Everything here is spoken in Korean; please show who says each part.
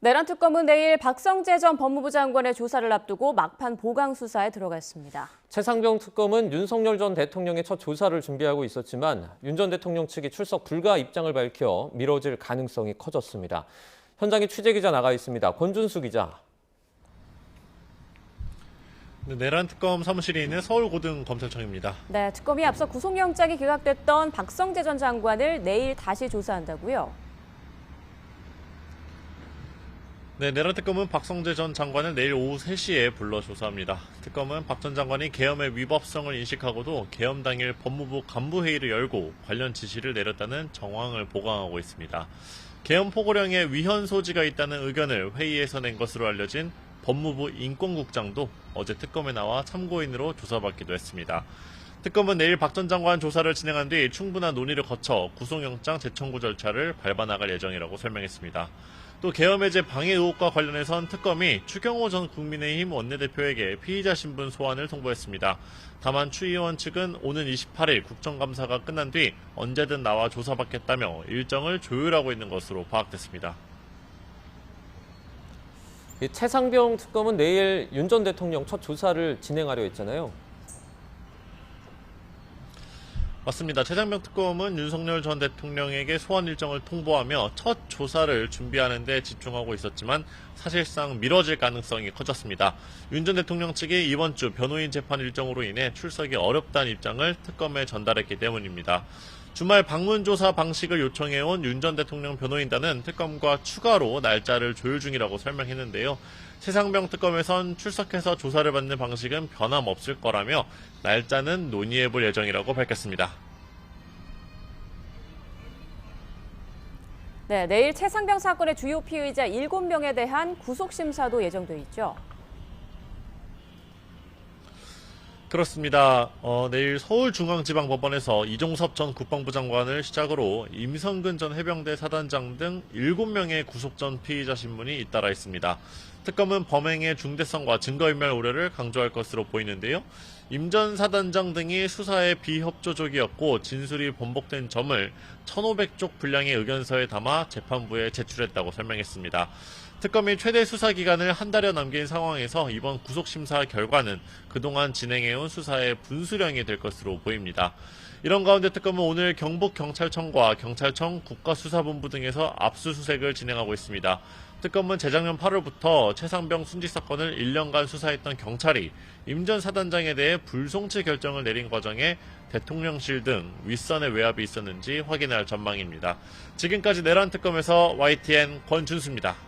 Speaker 1: 내란 특검은 내일 박성재 전 법무부 장관의 조사를 앞두고 막판 보강 수사에 들어갔습니다.
Speaker 2: 최상병 특검은 윤석열 전 대통령의 첫 조사를 준비하고 있었지만 윤 전 대통령 측이 출석 불가 입장을 밝혀 미뤄질 가능성이 커졌습니다. 현장에 취재 기자 나가 있습니다. 권준수 기자.
Speaker 3: 네, 내란 특검 사무실이 있는 서울고등검찰청입니다.
Speaker 1: 네, 특검이 앞서 구속영장이 기각됐던 박성재 전 장관을 내일 다시 조사한다고요.
Speaker 3: 네, 내란 특검은 박성재 전 장관을 내일 오후 3시에 불러 조사합니다. 특검은 박 전 장관이 계엄의 위법성을 인식하고도 계엄 당일 법무부 간부회의를 열고 관련 지시를 내렸다는 정황을 보강하고 있습니다. 계엄 포고령에 위헌 소지가 있다는 의견을 회의에서 낸 것으로 알려진 법무부 인권국장도 어제 특검에 나와 참고인으로 조사받기도 했습니다. 특검은 내일 박 전 장관 조사를 진행한 뒤 충분한 논의를 거쳐 구속영장 재청구 절차를 밟아 나갈 예정이라고 설명했습니다. 또 계엄해제 방해 의혹과 관련해선 특검이 추경호 전 국민의힘 원내대표에게 피의자 신분 소환을 통보했습니다. 다만 추 의원 측은 오는 28일 국정감사가 끝난 뒤 언제든 나와 조사받겠다며 일정을 조율하고 있는 것으로 파악됐습니다.
Speaker 2: 이 최상병 특검은 내일 윤 전 대통령 첫 조사를 진행하려 했잖아요.
Speaker 3: 맞습니다. 최장병 특검은 윤석열 전 대통령에게 소환 일정을 통보하며 첫 조사를 준비하는 데 집중하고 있었지만 사실상 미뤄질 가능성이 커졌습니다. 윤 전 대통령 측이 이번 주 변호인 재판 일정으로 인해 출석이 어렵다는 입장을 특검에 전달했기 때문입니다. 주말 방문조사 방식을 요청해온 윤 전 대통령 변호인단은 특검과 추가로 날짜를 조율 중이라고 설명했는데요. 최상병 특검에선 출석해서 조사를 받는 방식은 변함없을 거라며 날짜는 논의해볼 예정이라고 밝혔습니다.
Speaker 1: 네, 내일 최상병 사건의 주요 피의자 7명에 대한 구속 심사도 예정돼 있죠.
Speaker 3: 그렇습니다. 어, 내일 서울중앙지방법원에서 이종섭 전 국방부 장관을 시작으로 임성근 전 해병대 사단장 등 7명의 구속 전 피의자 신문이 잇따라 있습니다. 특검은 범행의 중대성과 증거인멸 우려를 강조할 것으로 보이는데요. 임전 사단장 등이 수사에 비협조적이었고 진술이 번복된 점을 1,500쪽 분량의 의견서에 담아 재판부에 제출했다고 설명했습니다. 특검이 최대 수사 기간을 한 달여 남긴 상황에서 이번 구속 심사 결과는 그동안 진행해온 수사의 분수령이 될 것으로 보입니다. 이런 가운데 특검은 오늘 경북 경찰청과 경찰청 국가수사본부 등에서 압수수색을 진행하고 있습니다. 특검은 재작년 8월부터 최상병 순직 사건을 1년간 수사했던 경찰이 임 전 사단장에 대해 불송치 결정을 내린 과정에 대통령실 등 윗선의 외압이 있었는지 확인할 전망입니다. 지금까지 내란 특검에서 YTN 권준수입니다.